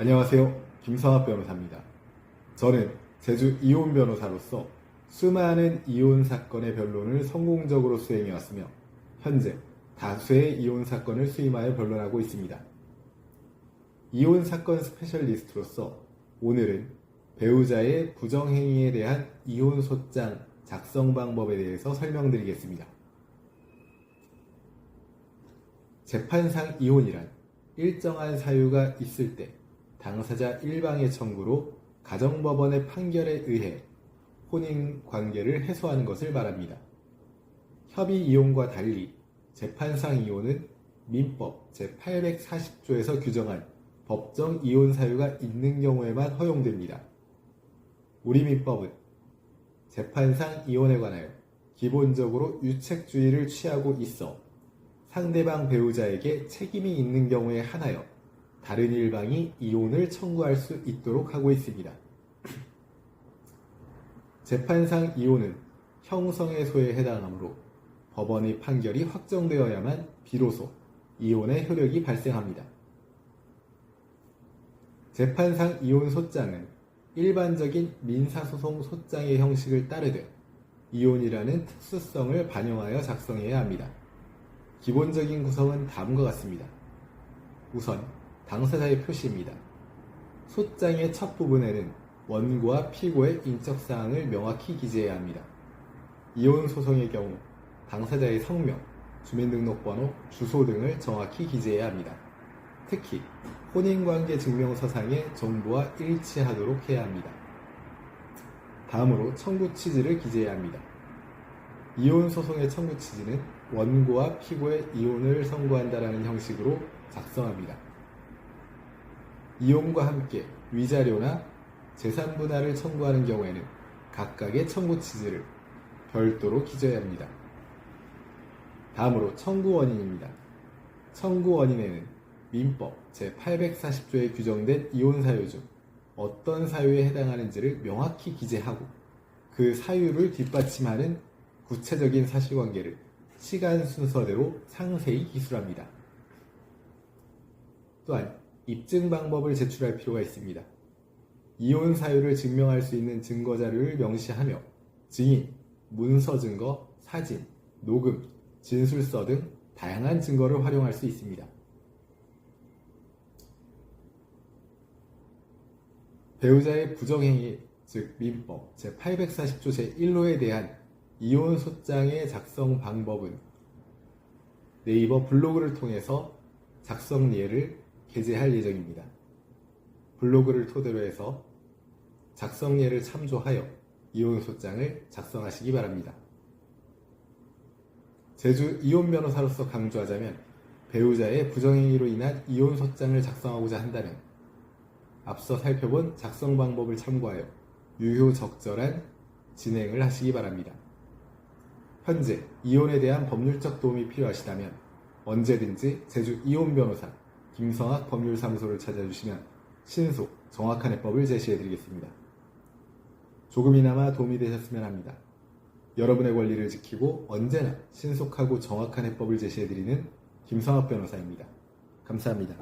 안녕하세요. 김성합 변호사입니다. 저는 제주 이혼 변호사로서 수많은 이혼 사건의 변론을 성공적으로 수행해 왔으며 현재 다수의 이혼 사건을 수임하여 변론하고 있습니다. 이혼 사건 스페셜리스트로서 오늘은 배우자의 부정행위에 대한 이혼 소장 작성 방법에 대해서 설명드리겠습니다. 재판상 이혼이란 일정한 사유가 있을 때 당사자 일방의 청구로 가정법원의 판결에 의해 혼인 관계를 해소하는 것을 말합니다. 협의 이혼과 달리 재판상 이혼은 민법 제840조에서 규정한 법정 이혼 사유가 있는 경우에만 허용됩니다. 우리 민법은 재판상 이혼에 관하여 기본적으로 유책주의를 취하고 있어 상대방 배우자에게 책임이 있는 경우에 한하여 다른 일방이 이혼을 청구할 수 있도록 하고 있습니다. 재판상 이혼은 형성의소에 해당하므로 법원의 판결이 확정되어야만 비로소 이혼의 효력이 발생합니다. 재판상 이혼 소장은 일반적인 민사소송 소장의 형식을 따르되 이혼이라는 특수성을 반영하여 작성해야 합니다. 기본적인 구성은 다음과 같습니다. 우선 당사자의 표시입니다. 소장의 첫 부분에는 원고와 피고의 인적 사항을 명확히 기재해야 합니다. 이혼 소송의 경우 당사자의 성명, 주민등록번호, 주소 등을 정확히 기재해야 합니다. 특히 혼인관계 증명서상의 정보와 일치하도록 해야 합니다. 다음으로 청구 취지를 기재해야 합니다. 이혼 소송의 청구 취지는 원고와 피고의 이혼을 선고한다라는 형식으로 작성합니다. 이혼과 함께 위자료나 재산 분할을 청구하는 경우에는 각각의 청구 취지를 별도로 기재해야 합니다. 다음으로 청구 원인입니다. 청구 원인에는 민법 제840조에 규정된 이혼 사유 중 어떤 사유에 해당하는지를 명확히 기재하고 그 사유를 뒷받침하는 구체적인 사실관계를 시간 순서대로 상세히 기술합니다. 또한 입증 방법을 제출할 필요가 있습니다. 이혼 사유를 증명할 수 있는 증거 자료를 명시하며 증인, 문서 증거, 사진, 녹음, 진술서 등 다양한 증거를 활용할 수 있습니다. 배우자의 부정행위, 즉 민법 제840조 제1호에 대한 이혼 소장의 작성 방법은 네이버 블로그를 통해서 작성 예를 게재할 예정입니다. 블로그를 토대로 해서 작성 예를 참조하여 이혼 소장을 작성하시기 바랍니다. 제주 이혼 변호사로서 강조하자면 배우자의 부정행위로 인한 이혼 소장을 작성하고자 한다면 앞서 살펴본 작성 방법을 참고하여 유효적절한 진행을 하시기 바랍니다. 현재 이혼에 대한 법률적 도움이 필요하시다면 언제든지 제주 이혼 변호사 김성학 법률사무소를 찾아주시면 신속, 정확한 해법을 제시해드리겠습니다. 조금이나마 도움이 되셨으면 합니다. 여러분의 권리를 지키고 언제나 신속하고 정확한 해법을 제시해드리는 김성학 변호사입니다. 감사합니다.